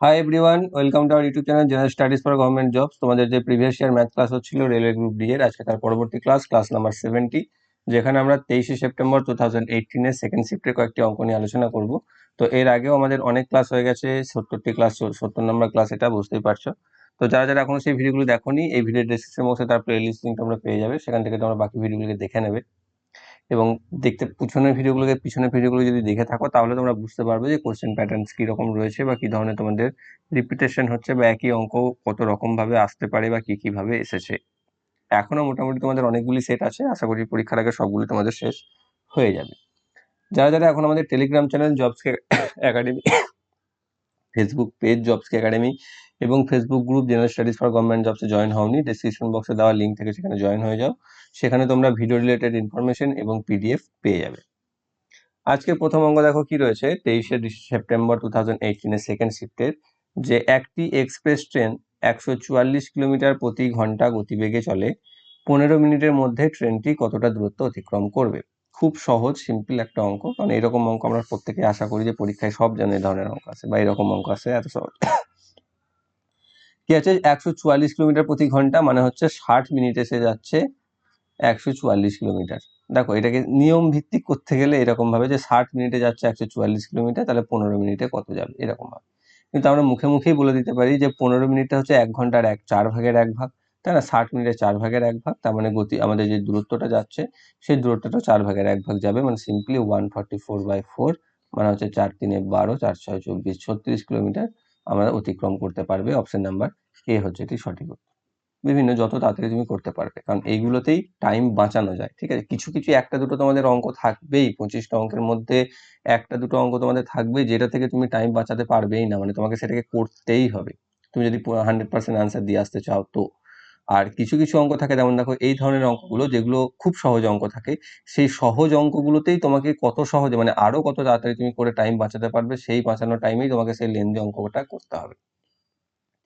Hi everyone welcome to our YouTube channel general studies for government jobs তোমাদের যে previous year math class হচ্ছিল railway group D এর, আজকে তার পরবর্তী ক্লাস ক্লাস নাম্বার সেভেন্টি যেখানে আমরা তেইশে সেপ্টেম্বর টু থাউজেন্ড এইটিনের সেকেন্ড শিফটের কয়েকটি অঙ্ক নিয়ে আলোচনা করব। তো এর আগেও আমাদের অনেক ক্লাস হয়ে গেছে, সত্তরটি ক্লাস সত্তর নম্বর ক্লাস এটা বুঝতেই পারছ। তো যারা যারা এখনও সেই ভিডিওগুলো দেখোনি, এই ভিডিও ডিসক্রিপশন বক্সে তার প্লে লিস্ট তোমরা পেয়ে যাবে, সেখান থেকে তোমরা বাকি ভিডিওগুলোকে দেখে নেবে। এবং দেখতে পিছনের ভিডিওগুলোকে, পিছনের ভিডিওগুলো যদি দেখে থাকো, তাহলে তোমরা বুঝতে পারবে যে কোশ্চেন প্যাটার্নস কীরকম রয়েছে বা কী ধরনের তোমাদের রিপিটেশন হচ্ছে বা একই অঙ্ক কত রকমভাবে আসতে পারে বা কী কীভাবে এসেছে। এখনও মোটামুটি তোমাদের অনেকগুলি সেট আছে, আশা করি পরীক্ষার আগে সবগুলি তোমাদের শেষ হয়ে যাবে। যারা যারা এখন আমাদের টেলিগ্রাম চ্যানেল জবসকে একাডেমি ফেসবুক পেজ জবসকে একাডেমি এবং Facebook group general studies for government জবসে join হওনি। ডিসক্রিপশন বক্সে দেওয়া লিঙ্ক থেকে সেখানে জয়েন হয়ে যাও। সেখানে তোমরা ভিডিও রিলেটেড ইনফরমেশন এবং পিডিএফ পেয়ে যাবে। আজকে প্রথম অঙ্গ দেখো কি রয়েছে? তেইশে সেপ্টেম্বর টু থাউজেন্ড এইটিনের সেকেন্ড শিফটের যে একটি এক্সপ্রেস ট্রেন একশো চুয়াল্লিশ কিলোমিটার প্রতি ঘণ্টা গতিবেগে চলে। পনেরো মিনিটের মধ্যে ট্রেনটি কতটা দূরত্ব অতিক্রম করবে? খুব সহজ সিম্পল একটা অঙ্ক। কারণ এরকম অঙ্ক আমরা প্রত্যেকে আশা করি যে পরীক্ষায় সব জানে ধরনের অঙ্ক আছে বা এরকম অঙ্ক আছে, এত সহজ। কি আছে? একশো চুয়াল্লিশ কিলোমিটার প্রতি ঘণ্টা মানে হচ্ছে ষাট মিনিটে সে যাচ্ছে একশো চুয়াল্লিশ কিলোমিটার। দেখো, এটাকে নিয়ম ভিত্তিক করতে গেলে এরকম ভাবে যে ষাট মিনিটে যাচ্ছে একশো চুয়াল্লিশ কিলোমিটার, তাহলে পনেরো মিনিটে কত যাবে? এরকম ভাবে। কিন্তু আমরা মুখে মুখেই বলে দিতে পারি যে পনেরো মিনিটটা হচ্ছে এক ঘণ্টার এক, চার ভাগের এক ভাগ। তাই না? ষাট মিনিটে চার ভাগের এক ভাগ, তার মানে গতি, আমাদের যে দূরত্বটা যাচ্ছে, সেই দূরত্বটা চার ভাগের এক ভাগ যাবে। মানে simply one forty four by four মানে হচ্ছে চার তিনে বারো, চার ছয় চব্বিশ, ছত্রিশ কিলোমিটার আমরা অতিক্রম করতে পারবে। অপশন নাম্বার এ হচ্ছে এটি সঠিক উত্তর। বিভিন্ন যত তাড়াতাড়ি তুমি করতে পারবে, কারণ এইগুলোতেই টাইম বাঁচানো যায়, ঠিক আছে? কিছু কিছু একটা দুটো তোমাদের অঙ্ক থাকবেই, পঁচিশটা অঙ্কের মধ্যে একটা দুটো অঙ্ক তোমাদের থাকবে যেটা থেকে তুমি টাইম বাঁচাতে পারবেই না মানে তোমাকে সেটাকে করতেই হবে। তুমি যদি হান্ড্রেড পার্সেন্ট আনসার দিয়ে আসতে চাও তো। আর কিছু কিছু অঙ্ক থাকে, যেমন দেখো, এই ধরনের অঙ্কগুলো, যেগুলো খুব সহজ অঙ্ক থাকে, সেই সহজ অঙ্কগুলোতেই তোমাকে কত সহজে মানে আরও কত তাড়াতাড়ি তুমি করে টাইম বাঁচাতে পারবে, সেই বাঁচানোর টাইমেই তোমাকে সেই লেন্দি অঙ্কটা করতে হবে।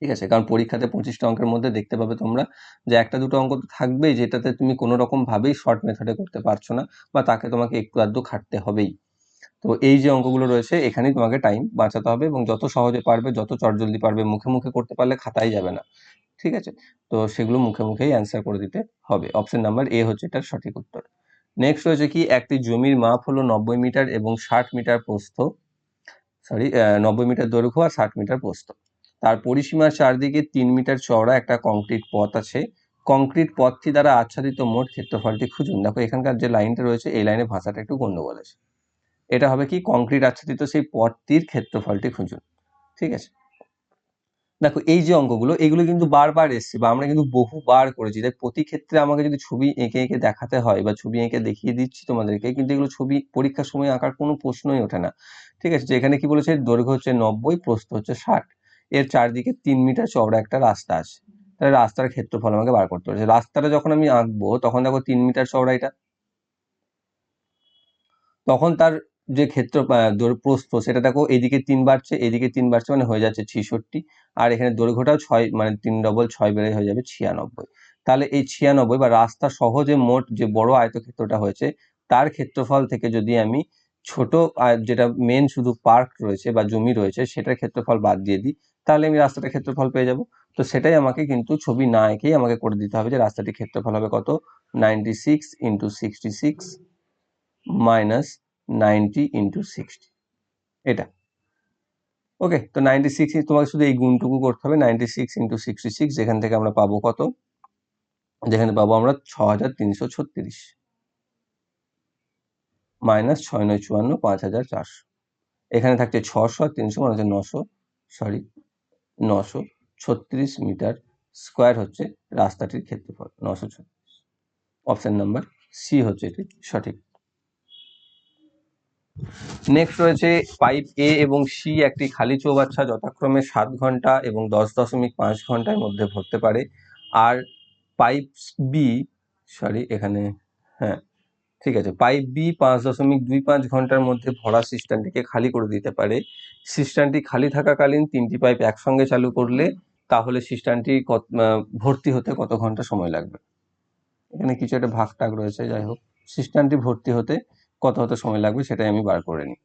ঠিক আছে? কারণ পরীক্ষাতে পঁচিশটা অঙ্কের মধ্যে দেখতে পাবে তোমরা যে একটা দুটো অঙ্ক তো থাকবেই, যেটাতে তুমি কোনো রকম ভাবেই শর্ট মেথডে করতে পারছ না বা তাকে তোমাকে একটু আধটু খাটতে হবেই। তো এই যে অঙ্কগুলো রয়েছে, এখানেই তোমাকে টাইম বাঁচাতে হবে এবং যত সহজে পারবে, যত চটজলদি পারবে, মুখে মুখে করতে পারলে খাতাই যাবে না। ঠিক আছে? তো সেগুলো মুখে মুখেই অ্যান্সার করে দিতে হবে। অপশন নাম্বার এ হচ্ছে এটার সঠিক উত্তর। নেক্সট রয়েছে কি? একটি জমির মাপ হলো নব্বই মিটার এবং ষাট মিটার প্রস্থ সরি নব্বই মিটার দৈর্ঘ্য আর ষাট মিটার প্রস্থ। তার পরিসীমার চারদিকে তিন মিটার চওড়া একটা কংক্রিট পথ আছে। কংক্রিট পথটি দ্বারা আচ্ছাদিত মোট ক্ষেত্রফলটি খুঁজুন। দেখো, এখানকার যে লাইনটা রয়েছে, এই লাইনে ভাষাটা একটু গন্ডগোল আছে। এটা হবে কি? কংক্রিট আচ্ছাদিত সেই পথটির ক্ষেত্রফলটি খুঁজুন। ঠিক আছে? দেখো, এই যে অঙ্কগুলো, এগুলো কিন্তু বারবার এসছে বা আমরা কিন্তু বহুবার করেছি। তাই প্রতি ক্ষেত্রে আমাকে যদি ছবি এঁকে এঁকে দেখাতে হয় বা ছবি এঁকে দেখিয়ে দিচ্ছি তোমাদেরকে, কিন্তু এগুলো ছবি পরীক্ষার সময় আঁকার কোনো প্রশ্নই ওঠে না। ঠিক আছে? যেখানে কি বলেছে? দৈর্ঘ্য হচ্ছে নব্বই, প্রস্থ হচ্ছে ষাট। এর চারদিকে তিন মিটার চওড়া একটা রাস্তা আছে। তাহলে রাস্তার ক্ষেত্রফল আমাকে বার করতে হচ্ছে রাস্তাটা যখন আমি আঁকবো, তখন দেখো তিন মিটার চওড়া এটা। তখন তার যে ক্ষেত্র প্রস্থ, সেটা দেখো এদিকে তিন বাড়ছে, এদিকে তিন বাড়ছে মানে হয়ে যাচ্ছে ছিষট্টি। আর এখানে দৈর্ঘ্যটাও ছয় মানে তিন ডবল ছয় বেড়ে হয়ে যাবে ছিয়ানব্বই। তাহলে এই ছিয়ানব্বই বা রাস্তা সহজে মোট যে বড় আয়তক্ষেত্রটা হয়েছে, তার ক্ষেত্রফল থেকে যদি আমি ছোট যেটা মেন শুধু পার্ক রয়েছে বা জমি রয়েছে, সেটার ক্ষেত্রফল বাদ দিয়ে দিই তাহলে আমি রাস্তাটার ক্ষেত্রফল পেয়ে যাব। তো সেটাই আমাকে কিন্তু ছবি না এঁকেই আমাকে করে দিতে হবে যে রাস্তাটির ক্ষেত্রফল হবে কত? Ninety six into sixty six minus ninety into sixty এটা। ওকে তো নাইনটি সিক্স তোমাকে শুধু এই গুণটুকু করতে হবে। Ninety six into sixty six যেখান থেকে আমরা পাবো কত? যেখানে পাবো আমরা ছ হাজার তিনশো ছত্রিশ। মাইনাস ছয় নয় চুয়ান্ন, পাঁচ হাজার চারশো। এখানে থাকছে ছশো আর তিনশো মানে হচ্ছে নশো। সরি নশো ছত্রিশ মিটার স্কোয়ার হচ্ছে রাস্তাটির ক্ষেত্রফল নশো ছত্রিশ। অপশন নাম্বার সি হচ্ছে এটি সঠিক। নেক্সট রয়েছে পাইপ এ এবং সি একটি খালি চৌবাচ্চা যথাক্রমে সাত ঘণ্টা এবং দশ দশমিক পাঁচ ঘণ্টার মধ্যে ভরতে পারে। আর পাইপ বি সরি এখানে হ্যাঁ ঠিক আছে পাইপ বি পাঁচ দশমিক দুই পাঁচ ঘণ্টার মধ্যে ভরা সিস্টেমটিকে খালি করে দিতে পারে। সিস্টেমটি খালি থাকাকালীন তিনটি পাইপ একসঙ্গে চালু করলে তাহলে সিস্টেমটি কত ভর্তি হতে কত ঘণ্টা সময় লাগবে? এখানে কিছু একটা ভাগ টাগ রয়েছে, যাই হোক। সিস্টেমটি ভর্তি হতে কত হতে সময় লাগবে সেটাই আমি বার করে নিই।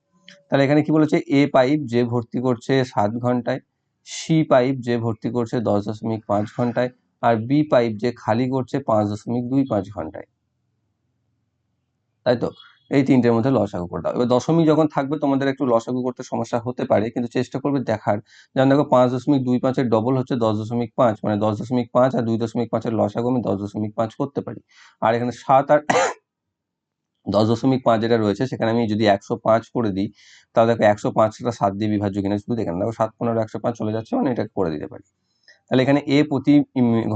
তাহলে এখানে কি বলেছে? এ পাইপ যে ভর্তি করছে সাত ঘন্টায়, সি পাইপ যে ভর্তি করছে দশ দশমিক পাঁচ ঘন্টায়, আর বি পাইপ যে খালি করছে পাঁচ দশমিক দুই পাঁচ ঘন্টায়। তাই তো এই তিনটের মধ্যে লসাগু করে দাও। এবার দশমিক যখন থাকবে, তোমাদের একটু লসাগু করতে সমস্যা হতে পারে, কিন্তু চেষ্টা করবে দেখার। যেমন দেখো, পাঁচ দশমিক দুই পাঁচের ডবল হচ্ছে দশ দশমিক পাঁচ মানে দশ দশমিক পাঁচ আর দুই দশমিক পাঁচের লসাগু আমি দশ দশমিক পাঁচ করতে পারি। আর এখানে সাত আর দশ দশমিক পাঁচ যেটা রয়েছে, সেখানে আমি যদি একশো পাঁচ করে দিই, তাহলে দেখো একশো পাঁচটা সাত দিয়ে বিভাজ্য কিনা শুধু দেখেন দেখো, সাত পনেরো একশো পাঁচ চলে যাচ্ছে মানে এটা করে দিতে পারি। তাহলে এখানে এ প্রতি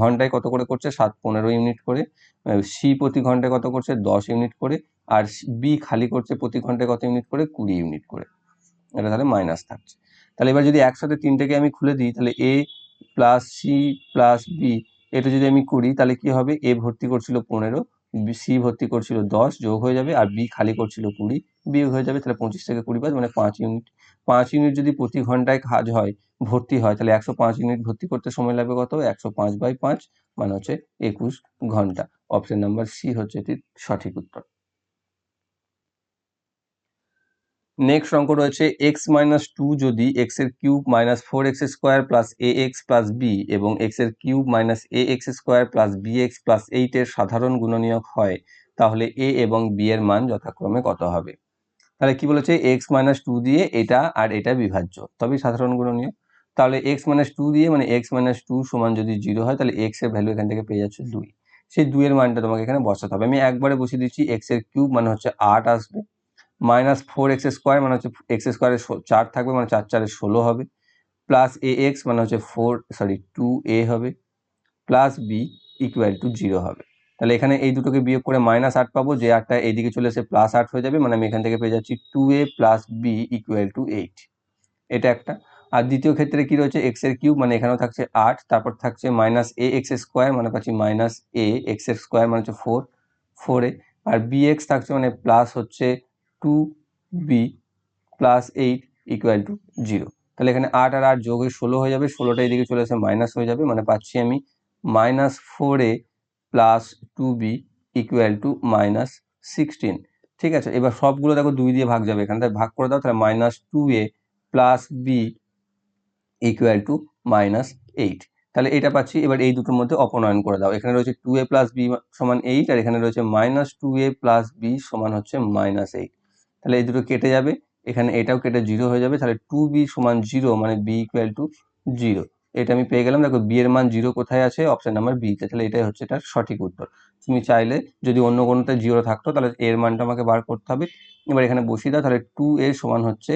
ঘন্টায় কত করে করছে? সাত পনেরো ইউনিট করে সি প্রতি ঘন্টায় কত করছে? দশ ইউনিট করে আর বি খালি করছে প্রতি ঘন্টায় কত ইউনিট করে? কুড়ি ইউনিট করে। এটা তাহলে মাইনাস থাকছে। তাহলে এবার যদি একসাথে তিনটেকে আমি খুলে দিই, তাহলে A plus C plus B এটা যদি আমি করি, তাহলে কি হবে? এ ভর্তি করছিল পনেরো সি ভর্তি করছিল দশ, যোগ হয়ে যাবে, আর বি খালি করছিল কুড়ি, বিয়োগ হয়ে যাবে, তাহলে পঁচিশ থেকে কুড়ি পাঁচ মানে পাঁচ ইউনিট। পাঁচ ইউনিট যদি প্রতি ঘন্টায় কাজ হয়, ভর্তি হয়, তাহলে একশো পাঁচ ইউনিট ভর্তি করতে সময় লাগবে কত? একশো পাঁচ বাই পাঁচ মানে হচ্ছে একুশ ঘণ্টা। অপশন নাম্বার সি হচ্ছে এটির সঠিক উত্তর। নেক্সট অঙ্ক রয়েছে এক্স মাইনাস টু যদি এক্সের cube minus four x square plus A x plus B এবং এক্সের cube minus A x square plus B x plus এইটের সাধারণ গুণনীয়ক হয়, তাহলে এ এবং বি এর মান যথাক্রমে কত হবে? তাহলে কি বলেছে? এক্স মাইনাস টু দিয়ে এটা আর এটা বিভাজ্য, তবেই সাধারণ গুণনীয়ক। তাহলে এক্স মাইনাস টু দিয়ে মানে এক্স মাইনাস টু সমান যদি জিরো হয়, তাহলে এক্সের ভ্যালু এখান থেকে পেয়ে যাচ্ছে দুই। সেই দুইয়ের মানটা তোমাকে এখানে বসাতে হবে। আমি একবারে বসিয়ে দিচ্ছি এক্সের কিউব মানে হচ্ছে আট আসবে। মাইনাস ফোর এক্স স্কোয়ার মানে হচ্ছে এক্স স্কোয়ারের চার থাকবে মানে চার চারে ষোলো হবে। প্লাস এ এক্স মানে হচ্ছে ফোর সরি টু এ হবে। Plus B equal to zero হবে। তাহলে এখানে এই দুটোকে বিয়োগ করে মাইনাস আট পাবো। যে আটটা এইদিকে চলে এসে প্লাস আট হয়ে যাবে মানে আমি এখান থেকে পেয়ে যাচ্ছি two A plus B equal to eight এটা একটা। আর দ্বিতীয় ক্ষেত্রে কি রয়েছে? এক্সের কিউব মানে এখানেও থাকছে আট, তারপর থাকছে মাইনাস এ এক্স স্কোয়ার মানে পাচ্ছি মাইনাস এ এক্সের স্কোয়ার মানে হচ্ছে ফোর ফোর আর বি এক্স থাকছে মানে প্লাস হচ্ছে two B plus eight equal to zero তাহলে এখানে আট আর আট যোগ ষোলো হয়ে যাবে, ষোলোটা এদিকে চলে এসে মাইনাস হয়ে যাবে মানে পাচ্ছি আমি minus four A plus two B equal to minus sixteen ঠিক আছে, এবার সবগুলো দেখো দুই দিয়ে ভাগ যাবে এখানে ভাগ করে দাও, তাহলে minus two A plus B equal to minus eight তাহলে এটা পাচ্ছি, এবার এই দুটোর মধ্যে অপনয়ন করে দাও। এখানে রয়েছে টু এ প্লাস বি সমান এইট আর এখানে রয়েছে minus two A plus B সমান হচ্ছে মাইনাস এইট তাহলে এই দুটো কেটে যাবে। এখানে এটাও কেটে জিরো হয়ে যাবে। তাহলে টু বি সমান জিরো মানে বি ইকুয়াল টু জিরো এটা আমি পেয়ে গেলাম। দেখো বি এর মান জিরো কোথায় আছে? অপশন নাম্বার বিতে তাহলে এটাই হচ্ছে এটার সঠিক উত্তর। তুমি চাইলে যদি অন্য কোনোতে জিরো থাকতো, তাহলে এর মানটা আমাকে বার করতে হবে। এবার এখানে বসিয়ে দাও। তাহলে টু এর সমান হচ্ছে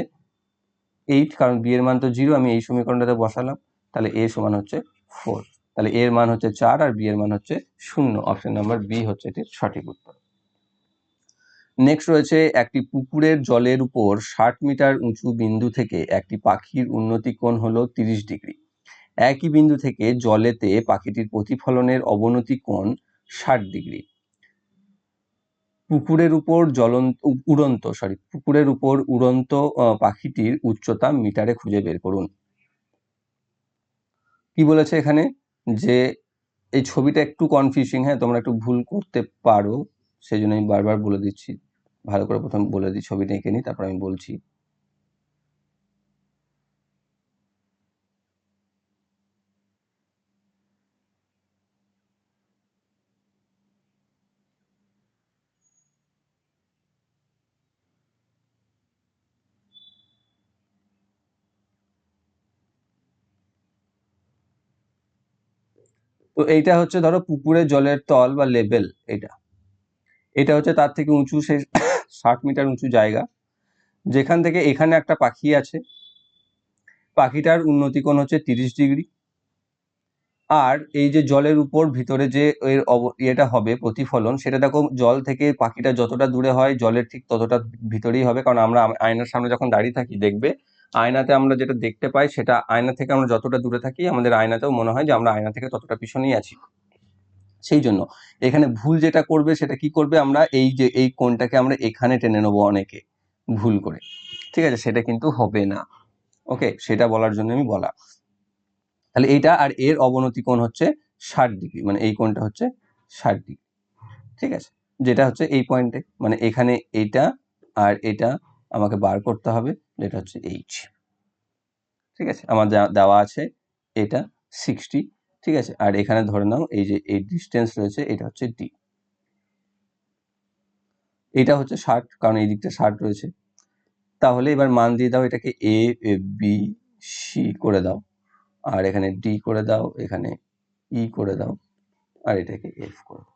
এইট কারণ বি এর মান তো জিরো আমি এই সমীকরণটাতে বসালাম। তাহলে এ সমান হচ্ছে ফোর তাহলে এর মান হচ্ছে চার আর বি এর মান হচ্ছে শূন্য। অপশন নাম্বার বি হচ্ছে এটির সঠিক উত্তর। নেক্সট রয়েছে একটি পুকুরের জলের উপর ষাট মিটার উঁচু বিন্দু থেকে একটি পাখির উন্নতি কোণ হলো তিরিশ ডিগ্রি। একই বিন্দু থেকে জলেতে পাখিটির প্রতিফলনের অবনতি কোণ ষাট ডিগ্রি। পুকুরের উপর জ্বলন্ত, উড়ন্ত সরি পুকুরের উপর উড়ন্ত পাখিটির উচ্চতা মিটারে খুঁজে বের করুন। কি বলেছে এখানে? যে এই ছবিটা একটু কনফিউজিং হ্যাঁ তোমরা একটু ভুল করতে পারো সেই জন্য আমি বারবার বলে দিচ্ছি। ভালো করে প্রথম বলে দিই ছবিটা এঁকে নিই, তারপর আমি বলছি। তো এইটা হচ্ছে ধরো পুকুরের জলের তল বা লেভেল এটা এটা হচ্ছে তার থেকে উঁচু সেই ষাট মিটার উঁচু জায়গা। যেখান থেকে এখানে একটা পাখি আছে। পাখিটার উন্নতিকোণ হচ্ছে তিরিশ ডিগ্রি। আর এই যে জলের উপর ভিতরে যে এর অব- ইয়েটা হবে প্রতিফলন, সেটা দেখো জল থেকে পাখিটা যতটা দূরে হয়, জলের ঠিক ততটা ভিতরেই হবে। কারণ আমরা আয়নার সামনে যখন দাঁড়িয়ে থাকি, দেখবে আয়নাতে আমরা যেটা দেখতে পাই, সেটা আয়না থেকে আমরা যতটা দূরে থাকি, আমাদের আয়নাতেও মনে হয় যে আমরা আয়না থেকে ততটা পিছনেই আছি। সেই জন্য। এখানে ভুল যেটা করবে, সেটা কি করবে? আমরা এই যে, এই কোণটাকে আমরা এখানে টেনে নেব অনেকে, ভুল করে। ঠিক আছে? সেটা কিন্তু হবে না। ওকে? সেটা বলার জন্য আমি বলা। তাহলে এইটা আর এর অবনতি কোণ হচ্ছে ষাট ডিগ্রি মানে এই কোণটা হচ্ছে ষাট ডিগ্রি। ঠিক আছে? যেটা হচ্ছে এই পয়েন্টে মানে এখানে এইটা আর এটা আমাকে বার করতে হবে, যেটা হচ্ছে এইচ। ঠিক আছে? আমার দেওয়া আছে, এটা সিক্সটি ঠিক আছে? আর এখানে ধরে নাও এই যে এই ডিস্টেন্স রয়েছে, এটা হচ্ছে ডি এটা হচ্ছে ষাট, কারণ এই দিকটা ষাট রয়েছে। তাহলে এবার মান দিয়ে দাও, এটাকে এ বি সি করে দাও। আর এখানে ডি করে দাও, এখানে ই করে দাও, আর এটাকে এফ করে দাও।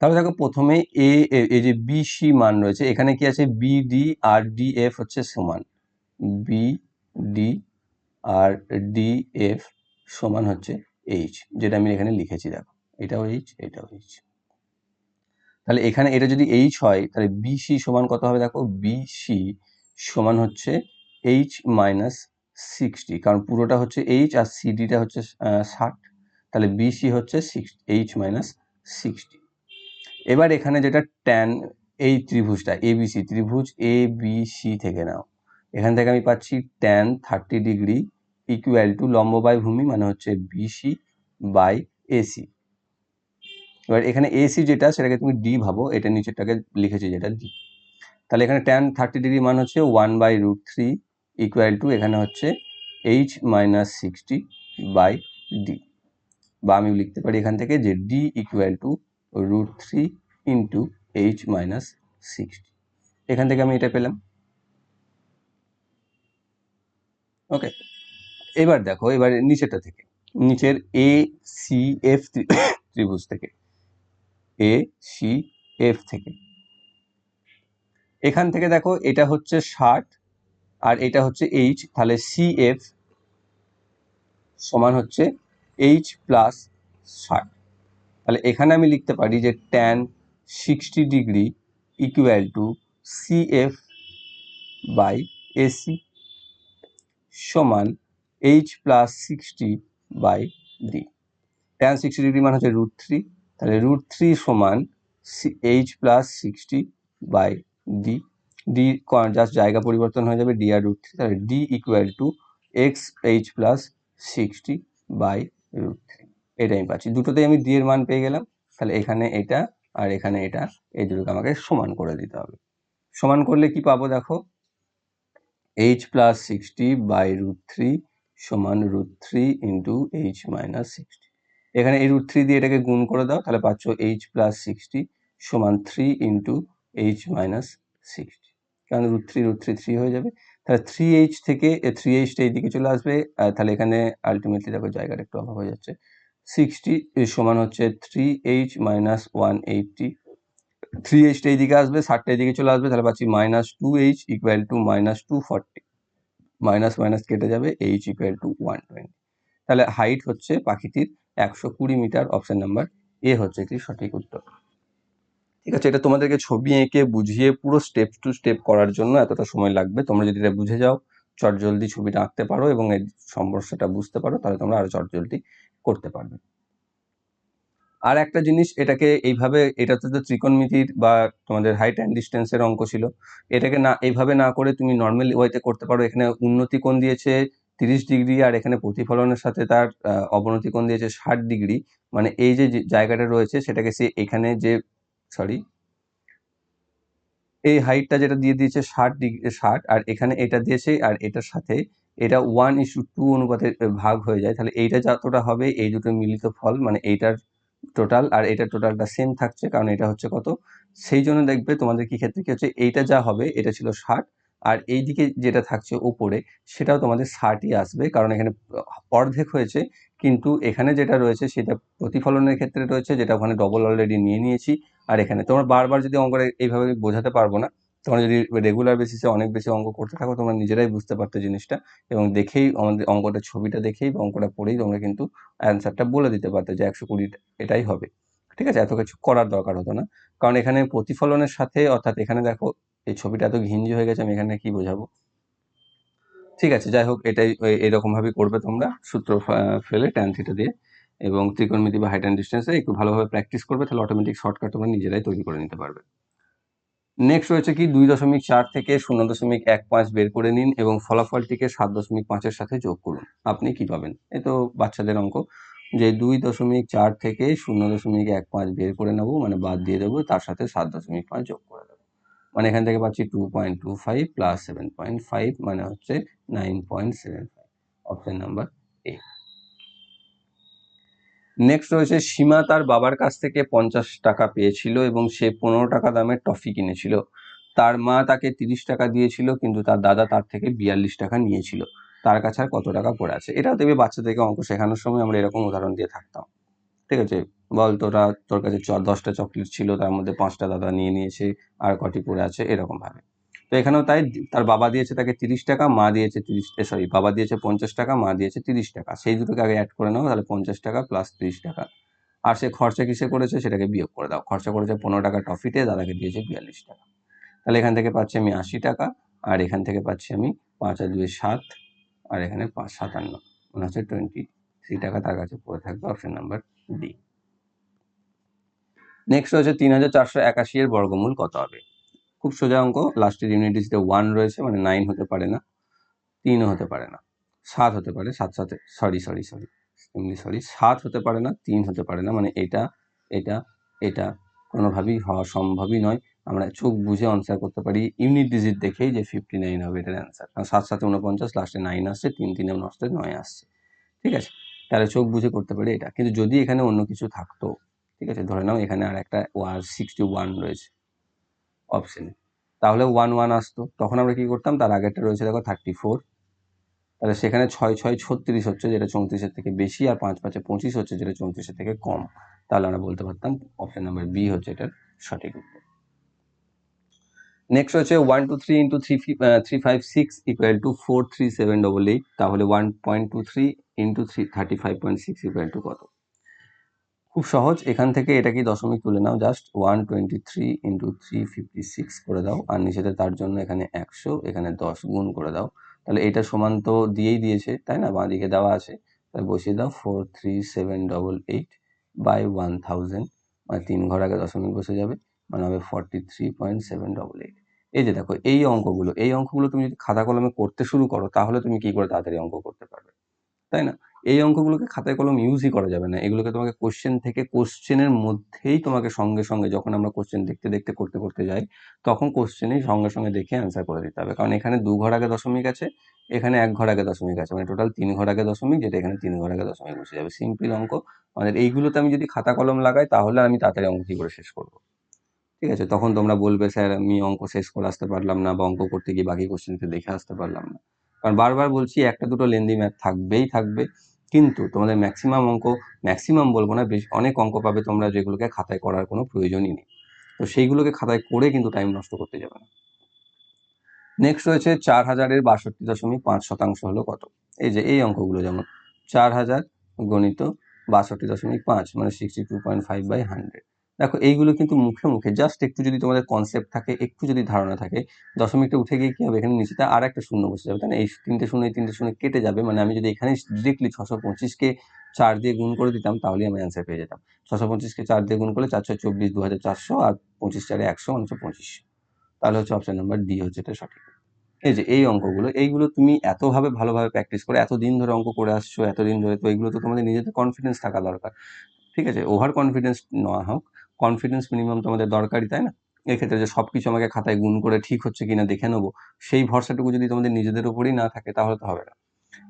তাহলে দেখো, প্রথমে এ এই যে বি সি মান রয়েছে, এখানে কি আছে? বি ডি আর ডি এফ হচ্ছে সমান। বি ডি আর ডি এফ সমান হচ্ছে এইচ যেটা আমি এখানে লিখেছি, দেখো। এটাও এইচ এটাও এইচ তাহলে এখানে এটা যদি এইচ হয়, তাহলে বিসি সমান কত হবে দেখো? বিসি সমান হচ্ছে এইচ মাইনাস সিক্সটি কারণ পুরোটা হচ্ছে এইচ আর সিডিটা হচ্ছে ষাট। তাহলে বিসি হচ্ছে সিক্স এইচ মাইনাস সিক্সটি এবার এখানে যেটা ট্যান এই ত্রিভুজটা এবিসি ত্রিভুজ এ বি সি থেকে নাও। এখান থেকে আমি পাচ্ছি tan thirty degree equal to লম্ব বাই ভূমি মানে হচ্ছে বিসি বাই এসি এবার এখানে এসি যেটা, সেটাকে তুমি ডি ভাবো, এটা নিচেরটাকে লিখেছি যেটা ডি তাহলে এখানে ট্যান থার্টি ডিগ্রি মান হচ্ছে one by root three equal to এখানে হচ্ছে H minus sixty by D বা আমি লিখতে পারি এখান থেকে যে D equal to root three into H minus sixty এখান থেকে আমি এটা পেলাম। ওকে এবার দেখো, এবার নিচেরটা থেকে। নিচের এ সি এফ ত্রিভুজ থেকে। এ সি এফ থেকে। এখান থেকে দেখো, এটা হচ্ছে ষাট আর এটা হচ্ছে এইচ তাহলে সি এফ সমান হচ্ছে এইচ প্লাস ষাট। তাহলে এখানে আমি লিখতে পারি যে tan sixty degree equal to C F by AC সমান H plus sixty by D tan sixty degree মানে হচ্ছে রুট থ্রি তাহলে রুট থ্রি সমান H plus sixty by D D just জায়গা পরিবর্তন হয়ে যাবে ডি আর রুট থ্রি তাহলে D equal to x H plus sixty by root three এটা আমি পাচ্ছি। দুটোতেই আমি ডি এর মান পেয়ে গেলাম। তাহলে এখানে এটা আর এখানে এটা, এই দুটোকে আমাকে সমান করে দিতে হবে। সমান করলে কি পাবো দেখো? H plus sixty by root three সমান root three into H minus sixty এখানে এই রুট থ্রি দিয়ে এটাকে গুণ করে দাও, তাহলে পাচ্ছ এইচ প্লাস সিক্সটি সমান three into H minus sixty কারণ root three root three three হয়ে যাবে। তাহলে থ্রি এইচ থেকে থ্রি এইচটা এইদিকে চলে আসবে তাহলে এখানে আলটিমেটলি দেখো জায়গাটা একটু অভাব হয়ে যাচ্ছে। সিক্সটি সমান হচ্ছে three H minus one eighty three এইচটা এইদিকে আসবে, ষাটটা এইদিকে চলে আসবে, তাহলে পাচ্ছি minus two H equal to minus two forty minus minus কেটে যাবে H equal to one twenty তাহলে হাইট হচ্ছে পাখিটির একশো কুড়ি মিটার অপশন নাম্বার এ হচ্ছে এটি সঠিক উত্তর। ঠিক আছে, এটা তোমাদেরকে ছবি এঁকে বুঝিয়ে পুরো স্টেপ টু স্টেপ করার জন্য এতটা সময় লাগবে। তোমরা যদি এটা বুঝে যাও চট জলদি ছবিটা আঁকতে পারো এবং এই সমস্যাটা বুঝতে পারো, তাহলে তোমরা আরও চট জলদি করতে পারবে। আর একটা জিনিস, এটাকে এইভাবে এটা তো ত্রিকোণমিতির বা তোমাদের হাইট অ্যান্ড ডিস্টেন্সের অঙ্ক ছিল, এটাকে না, এইভাবে না করে তুমি নর্মাল ওয়েতে করতে পারো। এখানে উন্নতি কোণ দিয়েছে তিরিশ ডিগ্রি, আর এখানে প্রতিফলনের সাথে তার অবনতি কোণ দিয়েছে ষাট ডিগ্রি। মানে এই যে যে জায়গাটা রয়েছে, সেটাকে সে এখানে যে সরি এই হাইটটা যেটা দিয়ে দিয়েছে ষাট ডিগ্রি, ষাট, আর এখানে এটা দিয়েছে, আর এটার সাথে এটা ওয়ান ইস্যু টু অনুপাতে ভাগ হয়ে যায়। তাহলে এইটা যতটা হবে, এই দুটো মিলিত ফল মানে এইটার টোটাল, আর এটা টোটালটা সেম থাকছে, কারণ এটা হচ্ছে কত? সেই জন্য দেখবে তোমাদের কি ক্ষেত্রে কি হচ্ছে, এইটা যা হবে, এটা ছিল ষাট, আর এইদিকে যেটা থাকছে উপরে, সেটাও তোমাদের ষাটই আসবে, কারণ এখানে অর্ধেক হয়েছে, কিন্তু এখানে যেটা রয়েছে, সেটা প্রতিফলনের ক্ষেত্রে রয়েছে, যেটা ওখানে ডবল অলরেডি নিয়ে নিয়েছি, আর এখানে। তোমরা বারবার যদি অঙ্কটা এইভাবে বোঝাতে পারব না তোমরা যদি রেগুলার বেসিসে অনেক বেশি অঙ্ক করতে থাকো, তোমরা নিজেরাই বুঝতে পারতো জিনিসটা এবং দেখেই আমাদের অঙ্কটা, ছবিটা দেখেই বা অঙ্কটা পড়েই তোমরা কিন্তু অ্যান্সারটা বলে দিতে পারতো যে একশো কুড়ি এটাই হবে। ঠিক আছে? এত কিছু করার দরকার হতো না। কারণ এখানে প্রতিফলনের সাথে, অর্থাৎ এখানে দেখো, এই ছবিটা এত ঘিঞ্জি হয়ে গেছে, আমি এখানে কি বোঝাবো? ঠিক আছে, যাই হোক, এটাই, এ- এরকম ভাবে করবে তোমরা। সূত্র ফেলে ট্যান থিটা দিয়ে এবং ত্রিকোণমিতি বা হাইট অ্যান্ড ডিস্টেন্সে একটু ভালোভাবে প্র্যাকটিস করবে, তাহলে অটোমেটিক শর্টকাট তোমরা নিজেরাই তৈরি করে নিতে পারবে। নেক্সট রয়েছে কি? দুই দশমিক চার থেকে শূন্য দশমিক এক পাঁচ বের করে নিন এবং ফলাফলটিকে সাত দশমিক পাঁচের সাথে যোগ করুন। আপনি কি পাবেন? এ তো বাচ্চাদের অঙ্ক। যে দুই দশমিক চার থেকে শূন্য দশমিক এক পাঁচ বের করে নেব মানে বাদ দিয়ে দেবো, তার সাথে সাত দশমিক পাঁচ যোগ করে দেবো। মানে এখান থেকে পাচ্ছি two point two five plus seven point five মানে হচ্ছে nine point seven five option number A next রয়েছে, সীমা তার বাবার কাছ থেকে পঞ্চাশ টাকা পেয়েছিল এবং সে পনেরো টাকা দামের টফি কিনেছিল। তার মা তাকে তিরিশ টাকা দিয়েছিল, কিন্তু তার দাদা তার থেকে বিয়াল্লিশ টাকা নিয়েছিল। তার কাছে আর কত টাকা পড়ে আছে? এটা দেখবে বাচ্চাদেরকে অঙ্ক শেখানোর সময় আমরা এরকম উদাহরণ দিয়ে থাকতাম। ঠিক আছে? বল তোরা, তোর কাছে দশটা চকলেট ছিল, তার মধ্যে পাঁচটা দাদা নিয়ে নিয়েছে, আর কটি পড়ে আছে এরকম ভাবে তো এখানেও তাই তার বাবা দিয়েছে তাকে তিরিশ টাকা, মা দিয়েছে তিরিশ সরি বাবা দিয়েছে পঞ্চাশ টাকা, মা দিয়েছে তিরিশ টাকা। সেই দুটোকে আগে অ্যাড করে নাও, তাহলে পঞ্চাশ টাকা প্লাস তিরিশ টাকা। আর সে খরচা কিসে করেছে সেটাকে বিয়োগ করে দাও। খরচা করেছে পনেরো টাকা টফিতে দাদাকে দিয়েছে বিয়াল্লিশ টাকা। তাহলে এখান থেকে পাচ্ছি আমি আশি টাকা, আর এখান থেকে পাচ্ছি আমি পাঁচ আর দুই সাত, আর এখানে পাঁচ সাতান্ন। মনে হচ্ছে টোয়েন্টি থ্রি টাকা তার কাছে পড়ে থাকবে অপশন নাম্বার ডি নেক্সট হচ্ছে তিন হাজার চারশো একাশি এর বর্গমূল কত হবে? খুব সোজা অঙ্ক। লাস্টের ইউনিট ডিজিটে ওয়ান রয়েছে মানে নাইন হতে পারে না তিনও হতে পারে না, সাত হতে পারে, সাত সাথে সরি সরি সরি এমনি সরি সাত হতে পারে না, তিন হতে পারে না মানে এটা এটা এটা কোনোভাবেই হওয়া সম্ভবই নয়। আমরা চোখ বুঝে আনসার করতে পারি ইউনিট ডিজিট দেখেই যে ফিফটি নাইন হবে এটার অ্যান্সার কারণ সাত সাথে উনপঞ্চাশ লাস্টে নাইন আসছে, তিন তিনে নষ্টে নয় আসছে। ঠিক আছে? তাহলে চোখ বুঝে করতে পারি এটা। কিন্তু যদি এখানে অন্য কিছু থাকতো, ঠিক আছে? ধরে নাও এখানে আর একটা সিক্সটি ওয়ান রয়েছে। অপশনে তাহলে ওয়ান ওয়ান আসতো। তখন আমরা কি করতাম? তার আগেরটা রয়েছে দেখো থার্টি ফোর তাহলে সেখানে ছয় ছয় ছত্রিশ হচ্ছে যেটা চৌত্রিশের থেকে বেশি আর পাঁচ, পাঁচে পঁচিশ হচ্ছে যেটা চৌত্রিশের থেকে কম। তাহলে আমরা বলতে পারতাম অপশান নাম্বার বি হচ্ছে এটার সঠিক উত্তর। নেক্সট হচ্ছে one two three into three three five six equal to four three seven double eight তাহলে one point two three into three thirty five point six equal to কত? খুব সহজ। এখান থেকে এটা কি দশমিক তুলে নাও? Just one twenty three into three fifty six করে দাও। আর নিচেতে তার জন্য এখানে একশো, এখানে দশ গুণ করে দাও। তাহলে এটা সমান তো দিয়েই দিয়েছে, তাই না? বাঁ দিকে দেওয়া আছে। তাহলে বসিয়ে দাও four three seven double eight by one thousand মানে তিন ঘর আগে দশমিক বসে যাবে মানে হবে forty three point seven double eight এই যে দেখো, এই অঙ্কগুলো এই অঙ্কগুলো তুমি যদি খাতা কলমে করতে শুরু করো, তাহলে তুমি কি করে তাড়াতাড়ি অঙ্ক করতে পারবে? তাই না? এই অঙ্কগুলোকে খাতায় কলম ইউজই করা যাবে না। এগুলোকে তোমাকে কোশ্চেন থেকে কোশ্চেনের মধ্যেই তোমাকে সঙ্গে সঙ্গে যখন আমরা কোশ্চেন দেখতে দেখতে করতে করতে যাই, তখন কোশ্চেনেই সঙ্গে সঙ্গে দেখে অ্যান্সার করে দিতে হবে। কারণ এখানে দু ঘর আগে দশমিক আছে, এখানে এক ঘর আগে দশমিক আছে। মানে টোটাল তিন ঘর আগে দশমিক, যেটা এখানে তিন ঘর আগে দশমিক বসে যাবে। সিম্পল অঙ্ক। আমাদের এইগুলোতে আমি যদি খাতা কলম লাগাই, তাহলে আমি তাড়াতাড়ি অঙ্ক করে শেষ করব? ঠিক আছে? তখন তোমরা বলবে, স্যার, আমি অঙ্ক শেষ করে আসতে পারলাম না বা অঙ্ক করতে গিয়ে বাকি কোশ্চেনকে দেখে আসতে পারলাম না। কারণ বারবার বলছি, একটা দুটো লেন্দি ম্যাথ থাকবেই থাকবে। কিন্তু তোমাদের ম্যাক্সিমাম অঙ্ক ম্যাক্সিমাম বলব না, বেশ অনেক অঙ্ক পাবে তোমরা যেগুলোকে খাতায় করার কোনো প্রয়োজনই নেই। তো সেইগুলোকে খাতায় করে কিন্তু টাইম নষ্ট করতে যাবে না। নেক্সট রয়েছে চার হাজারের বাষট্টি দশমিক পাঁচ শতাংশ হলো কত? এই যে এই অঙ্কগুলো যেমন, চার হাজার গণিত বাষট্টি দশমিক পাঁচ মানে sixty two point five by hundred দেখো, এইগুলো কিন্তু মুখে মুখে জাস্ট একটু যদি তোমাদের কনসেপ্ট থাকে, একটু যদি ধারণা থাকে, দশমিকটা উঠে গিয়ে কি হবে? এখানে নিচেতে আর একটা শূন্য বসে যাবে, তাই না? এই তিনটে শূন্য, এই তিনটে শূন্য কেটে যাবে মানে আমি যদি এখানে ডিরেক্টলি ছশো পঁচিশকে চার দিয়ে গুণ করে দিতাম, তাহলেই আমি অ্যান্সার পেয়ে যেতাম। ছশো পঁচিশকে চার দিয়ে গুণ করলে চারশো চব্বিশ দু হাজার চারশো আর পঁচিশ চারে একশো মানে হচ্ছে পঁচিশশো তাহলে হচ্ছে অপশান নাম্বার ডি হচ্ছে এটা সঠিক। এই যে, এই অঙ্কগুলো, এইগুলো তুমি এতভাবে ভালোভাবে প্র্যাকটিস করে, এতদিন ধরে অঙ্ক করে আসছো, এতদিন ধরে, তো এইগুলো তো তোমাদের নিজেদের কনফিডেন্স থাকা দরকার। ঠিক আছে? ওভার কনফিডেন্স নেওয়া হোক কনফিডেন্স মিনিমাম তোমাদের দরকারই, তাই না? এক্ষেত্রে যে সব কিছু আমাকে খাতায় গুণ করে ঠিক হচ্ছে কিনা দেখে নেব, সেই ভরসাটুকু যদি তোমাদের নিজেদের উপরেই না থাকে তাহলে তো হবে না।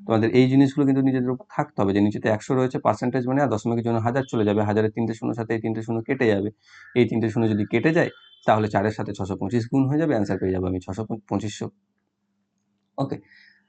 তোমাদের এই জিনিসগুলো কিন্তু নিজেদের উপর থাকতে হবে যে নিচেতে একশো রয়েছে পার্সেন্টেজ মানে আর দশমিকের জন্য হাজার চলে যাবে হাজারের তিনটে শূন্য, সাথে এই তিনটে শূন্য কেটে যাবে। এই তিনটে শূন্য যদি কেটে যায়, তাহলে চারের সাথে ছশো পঁচিশ গুণ হয়ে যাবে অ্যান্সার পেয়ে যাব আমি ছশো পঁচিশশো। ওকে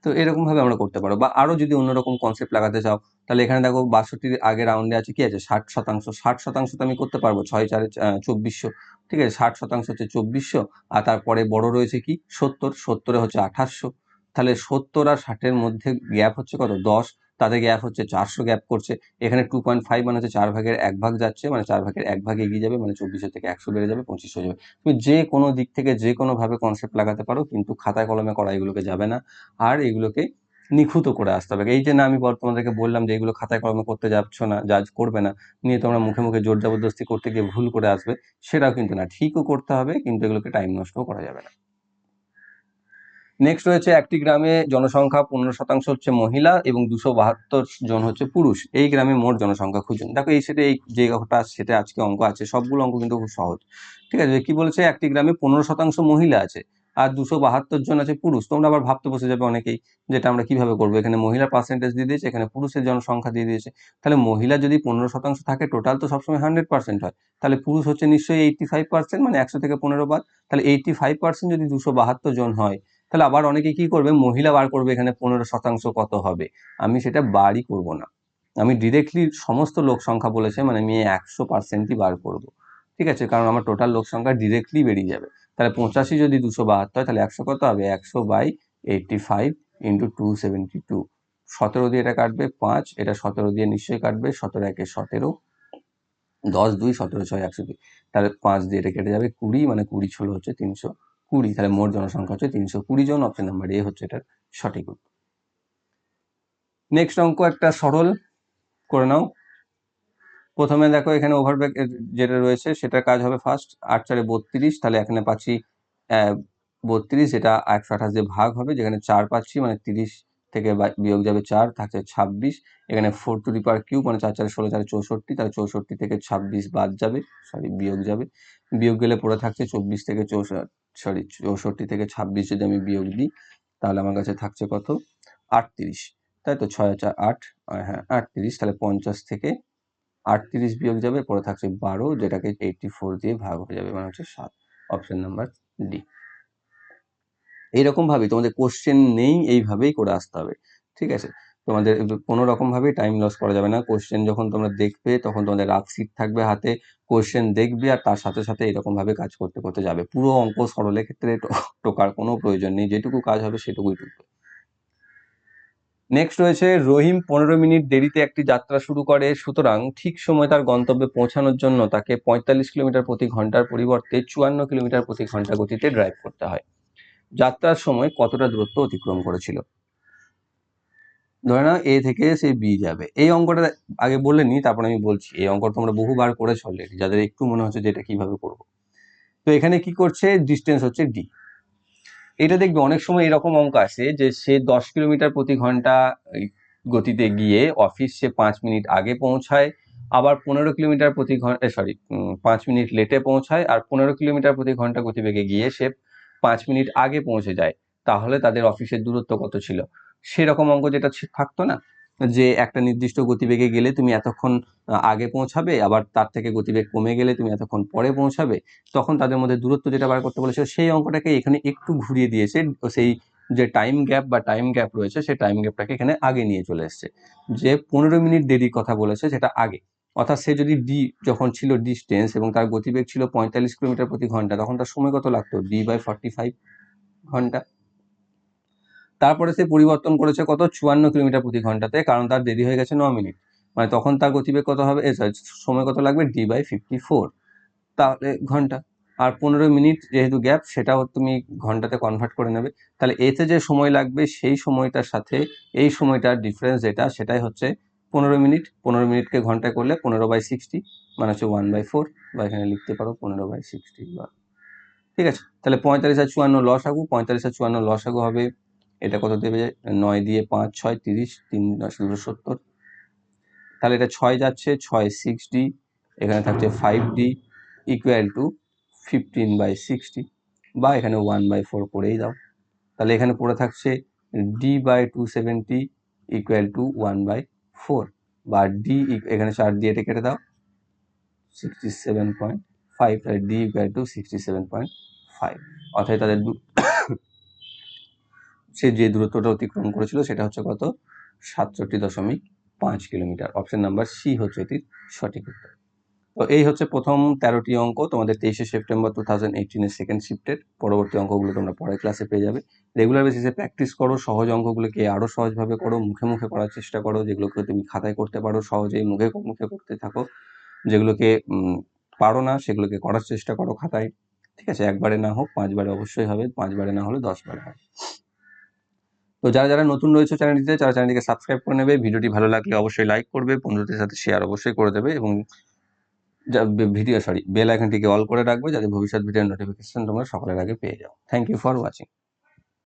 তো এরকমভাবে আমরা করতে পারো। বা আরও যদি অন্যরকম কনসেপ্ট লাগাতে চাও, তাহলে এখানে দেখো বাষট্টির আগে রাউন্ডে আছে কি আছে? ষাট শতাংশ। ষাট শতাংশ তো আমি করতে পারব, ছয় চারে চব্বিশশো। ঠিক আছে? ষাট শতাংশ হচ্ছে চব্বিশশো, আর তারপরে বড় রয়েছে কি? সত্তর। সত্তরে হচ্ছে আঠাশশো। তাহলে সত্তর আর ষাটের মধ্যে গ্যাপ হচ্ছে কত? দশ। তাদের গ্যাপ হচ্ছে চারশো গ্যাপ করছে। এখানে টু পয়েন্ট ফাইভ মানে হচ্ছে চার ভাগের এক ভাগ যাচ্ছে মানে চার ভাগের এক ভাগ এগিয়ে যাবে মানে চব্বিশশো থেকে একশো বেড়ে যাবে, পঁচিশ হয়ে যাবে। তুমি যে কোনো দিক থেকে যে কোনোভাবে কনসেপ্ট লাগাতে পারো, কিন্তু খাতায় কলমে করা এগুলোকে যাবে না। আর এগুলোকে নিখুঁত করে আসতে হবে। এই যে না, আমি তোমাদেরকে বললাম যে এগুলো খাতায় কলমে করতে যাচ্ছ না জাজ করবে না, নিয়ে তোমরা মুখে মুখে জোর জবরদস্তি করতে গিয়ে ভুল করে আসবে, সেটাও কিন্তু না। ঠিকও করতে হবে, কিন্তু এগুলোকে টাইম নষ্টও করা যাবে না। নেক্সট রয়েছে একটি গ্রামে জনসংখ্যা পনেরো শতাংশ হচ্ছে মহিলা এবং দুশো বাহাত্তর জন হচ্ছে পুরুষ। এই গ্রামে মোট জনসংখ্যা খুঁজুন। দেখো এই সেটা এই যে কথাটা সেটা আজকে অঙ্ক আছে, সবগুলো অঙ্ক কিন্তু খুব সহজ। ঠিক আছে, কি বলেছে? একটি গ্রামে পনেরো শতাংশ মহিলা আছে আর দুশো বাহাত্তর জন আছে পুরুষ। তোমরা আবার ভাবতে বসে যাবে অনেকেই যেটা আমরা কীভাবে করব? এখানে মহিলার পার্সেন্টেজ দিয়ে দিয়েছে, এখানে পুরুষের জনসংখ্যা দিয়ে দিয়েছে। তাহলে মহিলা যদি পনেরো শতাংশ থাকে টোটাল তো সবসময় হান্ড্রেড পার্সেন্ট হয়। তাহলে পুরুষ হচ্ছে নিশ্চয়ই এইটটি ফাইভ পার্সেন্ট মানে একশো থেকে পনেরো বাদ। তাহলে এইটটি ফাইভ পার্সেন্ট যদি দুশো বাহাত্তর জন হয় তাহলে আবার অনেকে কি করবে? মহিলা বার করবে এখানে পনেরো শতাংশ কত হবে? আমি সেটা বারই করব না। আমি ডিরেক্টলি সমস্ত লোক সংখ্যা বলেছে মানে আমি একশো পার্সেন্টই বার করব। ঠিক আছে? কারণ আমার টোটাল লোক সংখ্যা ডিরেক্টলি বেরিয়ে যাবে। তাহলে পঁচাশি যদি দুশো বাহাত্তর তাহলে একশো কত হবে? একশো by eighty five into two seventy two সতেরো দিয়ে এটা কাটবে পাঁচ, এটা সতেরো দিয়ে নিশ্চয়ই কাটবে, সতেরো একে সতেরো। দশ দুই, সতেরো ছয়, একশো দুই। তাহলে পাঁচ দিয়ে এটা কেটে যাবে কুড়ি মানে কুড়ি ষোলো হচ্ছে তিনশো। কুড়ি, তাহলে মোট জনসংখ্যা হচ্ছে তিনশো কুড়ি জন অপশন নাম্বার এ হচ্ছে এটার সঠিক উত্তর। নেক্সট অঙ্ক একটা সরল, করে নাও। প্রথমে দেখো এখানে ওভারব্যাক যেটা রয়েছে, সেটার কাজ হবে ফার্স্ট আট চারে বত্রিশ, তাহলে এখানে পাচ্ছি বত্রিশ এটা একশো আঠাশ দিয়ে ভাগ হবে, যেখানে চার পাচ্ছি মানে তিরিশ থেকে বিয়োগ যাবে চার, থাকছে ছাব্বিশ, এখানে ফোর টু রিপার কিউ মানে চার চারে ষোলো, চারে চৌষট্টি, তাহলে চৌষট্টি থেকে ছাব্বিশ বাদ যাবে সরি বিয়োগ যাবে। বিয়োগ গেলে পড়ে থাকছে চব্বিশ থেকে চৌষট্টি। সরি, চৌষট্টি থেকে ছাব্বিশ যদি আমি বিয়োগ দিই, তাহলে আমার কাছে থাকছে কত? আটত্রিশ। তাই তো ছয় চার আট হ্যাঁ আটত্রিশ, তাহলে পঞ্চাশ থেকে আটত্রিশ বিয়োগ যাবে, পরে থাকছে বারো, যেটাকে এইটটি ফোর দিয়ে ভাগ হয়ে যাবে মানে হচ্ছে সাত। অপশন নাম্বার ডি এইরকম ভাবে তোমাদের কোশ্চেন নেই, এইভাবেই করে আসতে হবে। ঠিক আছে? তোমাদের কোনো রকম ভাবে টাইম লস করা যাবে না। কোশ্চেন যখন তোমরা দেখবে, তখন তোমাদের রাকসিট থাকবে হাতে। কোশ্চেন দেখবে আর তার সাথে সাথে এরকম ভাবে কাজ করতে করতে যাবে। পুরো অঙ্ক সরলের ক্ষেত্রে টোকার কোনো প্রয়োজন নেই। যেটুকু কাজ হবে সেটুকুই টুকবে নেক্সট রয়েছে, রহিম পনেরো মিনিট দেরিতে একটি যাত্রা শুরু করে। সুতরাং ঠিক সময় তার গন্তব্যে পৌঁছানোর জন্য তাকে পঁয়তাল্লিশ কিলোমিটার প্রতি ঘণ্টার পরিবর্তে চুয়ান্ন কিলোমিটার প্রতি ঘণ্টা গতিতে ড্রাইভ করতে হয়। যাত্রার সময় কতটা দূরত্ব অতিক্রম করেছিল? ধরে নাও এ থেকে সে বি যাবে। এই অঙ্কটা আগে বলে নি, তারপর আমি বলছি, এই অঙ্কটা তোমরা বহুবার করেছ অলরেডি যাদের একটু মনে হচ্ছে যে এটা কীভাবে করব। তো এখানে কি করছে? ডিস্টেন্স হচ্ছে ডি এটা দেখবে অনেক সময় এরকম অঙ্ক আসে যে সে দশ কিলোমিটার প্রতি ঘণ্টা গতিতে গিয়ে অফিস সে পাঁচ মিনিট আগে পৌঁছায়, আবার পনেরো কিলোমিটার প্রতি ঘণ্টা সরি পাঁচ মিনিট লেটে পৌঁছায়, আর পনেরো কিলোমিটার প্রতি ঘণ্টা গতিবেগে গিয়ে সে পাঁচ মিনিট আগে পৌঁছে যায়। তাহলে তাদের অফিসের দূরত্ব কত ছিল? সেরকম অঙ্ক যেটা থাকতো না, যে একটা নির্দিষ্ট গতিবেগে গেলে তুমি এতক্ষণ আগে পৌঁছাবে, আবার তার থেকে গতিবেগ কমে গেলে তুমি এতক্ষণ পরে পৌঁছাবে, তখন তাদের মধ্যে দূরত্ব যেটা বার করতে বলেছে সেই অঙ্কটাকে এখানে একটু ঘুরিয়ে দিয়েছে, সেই যে টাইম গ্যাপ বা টাইম গ্যাপ রয়েছে, সেই টাইম গ্যাপটাকে এখানে আগে নিয়ে চলে এসেছে। যে পনেরো মিনিট দেরির কথা বলেছে, সেটা আগে। অর্থাৎ সে যদি ডি যখন ছিল ডিস্টেন্স এবং তার গতিবেগ ছিল পঁয়তাল্লিশ কিলোমিটার প্রতি ঘণ্টা, তখন তার সময় কত লাগতো ডি বাই ফর্টি ফাইভ ঘণ্টা। তারপরে সে পরিবর্তন করেছে কত? চুয়ান্ন কিলোমিটার প্রতি ঘন্টাতে, কারণ তার দেরি হয়ে গেছে ন মিনিট। মানে তখন তার গতিবেগ কত হবে? সময় কত লাগবে? ডি বাই ফিফটি ফোর তাহলে ঘণ্টা। আর পনেরো মিনিট যেহেতু গ্যাপ সেটাও তুমি ঘন্টাতে কনভার্ট করে নেবে। তাহলে এতে যে সময় লাগবে, সেই সময়টার সাথে এই সময়টার ডিফারেন্স যেটা, সেটাই হচ্ছে পনেরো মিনিট। পনেরো মিনিটকে ঘন্টায় করলে পনেরো বাই সিক্সটি মানে হচ্ছে ওয়ান বাই ফোর বা এখানে লিখতে পারো পনেরো বাই সিক্সটি বা ঠিক আছে? তাহলে পঁয়তাল্লিশ আর চুয়ান্ন লস আগু পঁয়তাল্লিশ আর চুয়ান্ন লস আগু হবে এটা কত দেবে? নয় দিয়ে পাঁচ, ছয়, তিরিশ, তিন, দুশো সত্তর। তাহলে এটা ছয় যাচ্ছে, ছয় সিক্স ডি এখানে থাকছে five D equal to fifteen by sixty বা এখানে ওয়ান বাই ফোর করেই দাও। তাহলে এখানে পড়ে থাকছে D by two seventy equal to one by four বা ডি এখানে চার দিয়ে এটা কেটে দাও। সিক্সটি সেভেন পয়েন্ট ফাইভ তাহলে D equal to sixty seven point five অর্থাৎ তাদের সে যে দূরত্বটা অতিক্রম করেছিল সেটা হচ্ছে কত? সাতষট্টি দশমিক পাঁচ কিলোমিটার। অপশন নাম্বার সি হচ্ছে এটির সঠিক উত্তর। তো এই হচ্ছে প্রথম তেরোটি অঙ্ক। তোমাদের তেইশে সেপ্টেম্বর টু থাউজেন্ড এইটিনের সেকেন্ড শিফটের পরবর্তী অঙ্কগুলো তোমরা পরের ক্লাসে পেয়ে যাবে। রেগুলার বেসিসে প্র্যাকটিস করো। সহজ অঙ্কগুলোকে আরও সহজভাবে করো। মুখে মুখে করার চেষ্টা করো। যেগুলোকে তুমি খাতায় করতে পারো। সহজেই মুখে মুখে করতে থাকো। যেগুলোকে পারো না, সেগুলোকে করার চেষ্টা করো খাতায়। ঠিক আছে? একবারে না হোক, পাঁচবারে অবশ্যই হবে। পাঁচবারে না হলে দশবারে হবে তো যারা যারা নতুন রয়েছে চ্যানেলটিতে তারা চ্যানেলটিকে সাবস্ক্রাইব করে নেবে। ভিডিওটি ভালো লাগলে অবশ্যই লাইক করবে, বন্ধুদের সাথে শেয়ার অবশ্যই করে দেবে এবং ভিডিও সরি বেল আইকনটিকে অল করে রাখবে যাতে ভবিষ্যৎ ভিডিওর নোটিফিকেশন তোমরা সকলের আগে পেয়ে যাও। Thank you for watching